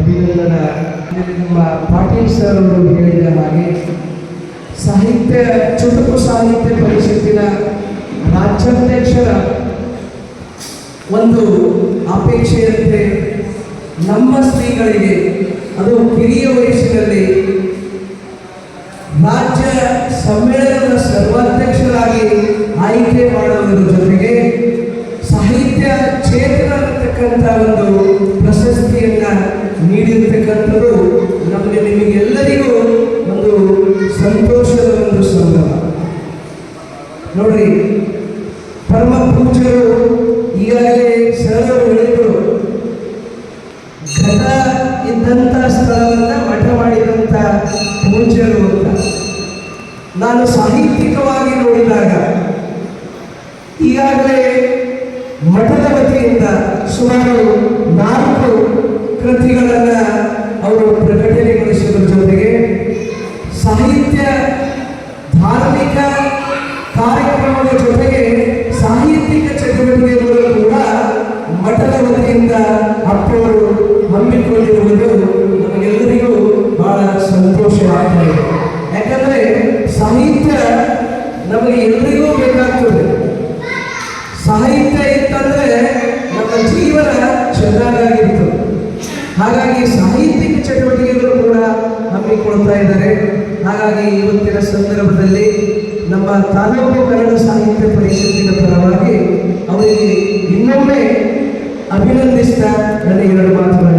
ಅಭಿನಂದನ. ನಮ್ಮ ಪಾಟೀಲ್ ಸರ್ ಅವರು ಹೇಳಿದ ಹಾಗೆ ಸಾಹಿತ್ಯ, ಚುಟುಕು ಸಾಹಿತ್ಯ ಪರಿಷತ್ತಿನ ರಾಜ್ಯಾಧ್ಯಕ್ಷರ ಒಂದು ಅಪೇಕ್ಷೆಯಂತೆ ನಮ್ಮ ಸ್ತ್ರೀಗಳಿಗೆ, ಅದು ಕಿರಿಯ ವಯಸ್ಸಿನಲ್ಲಿ ರಾಜ್ಯ ಸಮ್ಮೇಳನದ ಸರ್ವಾಧ್ಯಕ್ಷರಾಗಿ ಆಯ್ಕೆ ಮಾಡುವುದರ ಜೊತೆಗೆ ಸಾಹಿತ್ಯ ಕ್ಷೇತ್ರ ಒಂದು ಪ್ರಶಸ್ತಿಯನ್ನ ನಿಮಗೆಲ್ಲರಿಗೂ ಒಂದು ಸಂತೋಷದ ಒಂದು ಸಂಭ್ರಮ ನೋಡ್ರಿ, ಪರಮ ಪೂಜೆಗಳು ಈಗಾಗಲೇ ಸರಳರು ಹೇಳಿದರು, ಘಟ ಇದ್ದಂಥ ಸ್ಥಳವನ್ನ ಮಠ ಮಾಡಿದಂಥ ಪೂಜ್ಯರು ಅಂತ. ನಾನು ಸಾಹಿತ್ಯಿಕವಾಗಿ ನೋಡಿದಾಗ, ಈಗಾಗಲೇ ಮಠದ ವತಿಯಿಂದ ಸುಮಾರು ನಾಲ್ಕು ವತಿಯಿಂದ ಅಪ್ಪವರು ಹಮ್ಮಿಕೊಂಡಿರುವುದು ನಮಗೆಲ್ಲರಿಗೂ ಬಹಳ ಸಂತೋಷವಾಗ್ತದೆ. ಯಾಕಂದ್ರೆ ಸಾಹಿತ್ಯ ನಮಗೆ ಎಲ್ಲರಿಗೂ ಬೇಕಾಗ್ತದೆ. ಸಾಹಿತ್ಯ ಇತ್ತಂದ್ರೆ ನಮ್ಮ ಜೀವನ ಚೆನ್ನಾಗಿತ್ತು ಹಾಗಾಗಿ ಸಾಹಿತ್ಯಿಕ ಚಟುವಟಿಕೆಗಳು ಕೂಡ ಹಮ್ಮಿಕೊಳ್ತಾ ಇದ್ದಾರೆ. ಹಾಗಾಗಿ ಇವತ್ತಿನ ಸಂದರ್ಭದಲ್ಲಿ ನಮ್ಮ ತಾಲೂಕು ಕನ್ನಡ ಸಾಹಿತ್ಯ ಪರಿಷತ್ತಿನ ಅಭಿನಂದಿಸ್ತಾ ನನಗೆ ಎರಡು ಮಾತುಗಳನ್ನು